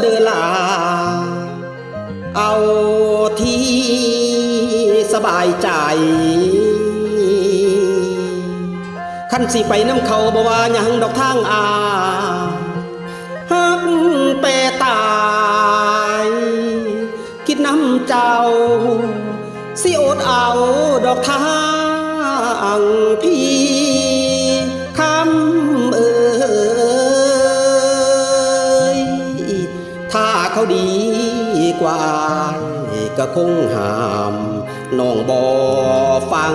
เดอดลา เอาที่สบายใจคันสิไปน้ำเขาบ่ว่าหยังดอกทางอาฮักแปรตาย คิดน้ำเจ้า สิอดเอาดอกทางพี่ เขาดีกว่าก็คงหาม น้องบ่ฟัง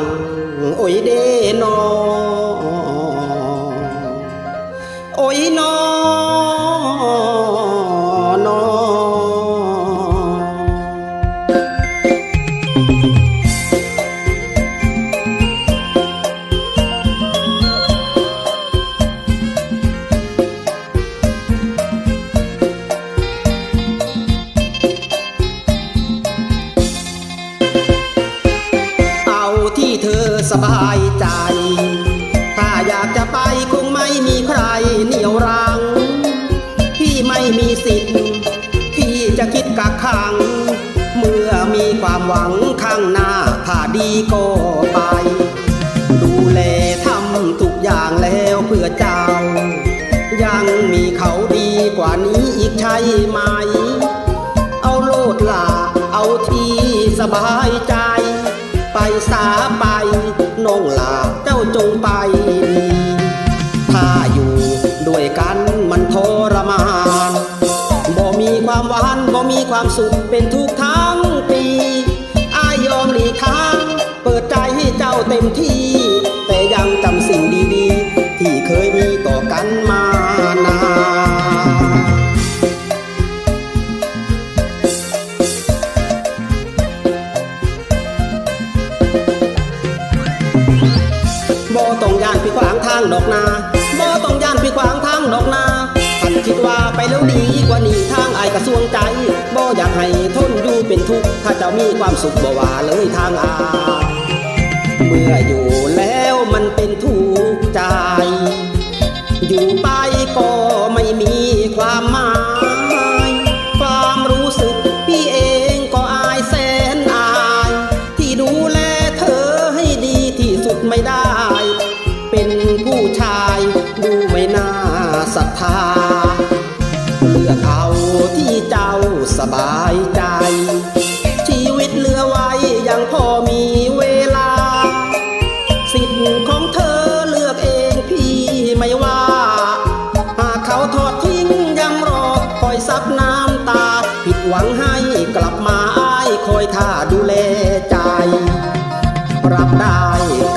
โอ้ยเด้นอง ใจ ถ้าอยากจะไปคงไม่มีใครเหนี่ยวรัง พี่ไม่มีสิทธิ์ที่จะคิดกักขัง เมื่อมีความหวังข้างหน้า ถ้าดีก็ไป ดูแลทำทุกอย่างแล้วเพื่อเจ้า ยังมีเขาดีกว่านี้อีกใช่ไหม เอาโลดลาเอาที่สบายใจ ไปสาไป ไปดีถ้าอยู่ด้วยกันมันทรมานบ่มีความหวานบ่มีความสุขเป็นทุกทั้งปีอายยอมหลีกทาง เปิดใจให้เจ้าเต็มที่ แต่ยังจำสิ่งดีๆ ที่เคยมีต่อกันมา ย่านพี่ขวางทางดอกนาบ่ต้องย่านพี่ขวางทางดอกนาท่านคิดว่าไปแล้วดีกว่านี้ทางไอายกระทรวงใจบ่อยากให้ทนอยู่เป็นทุกข์ถ้าเจ้ามีความสุขบ่ว่าเลยทางอา เมื่ออยู่แล้วมันเป็นทุกข์ใจ ทธาเลือกเอาที่เจ้าสบายใจ ชีวิตเหลือไว้ยังพอมีเวลา สิทธิ์ของเธอเลือกเองพี่ไม่ว่า หากเขาทอดทิ้งยังรอคอยซับน้ำตา ผิดหวังให้กลับมาอ้ายคอยท่าดูแลใจ รับได้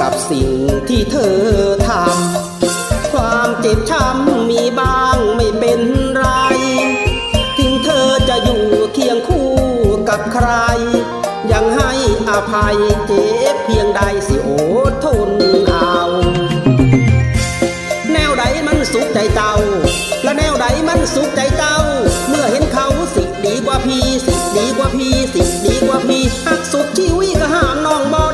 กับสิ่งที่เธอทำความเจ็บช้ำ รยังให้อภัยเจ็บเพียงใดสิโอดทนเอา แนวใดมันสุขใจเจ้า และแนวใดมันสุขใจเจ้า เมื่อเห็นเขาสิดีกว่าพี่ สิดีกว่าพี่ สิดีกว่าพี่หักสุดชีวิตก็ห้ามน้องบอ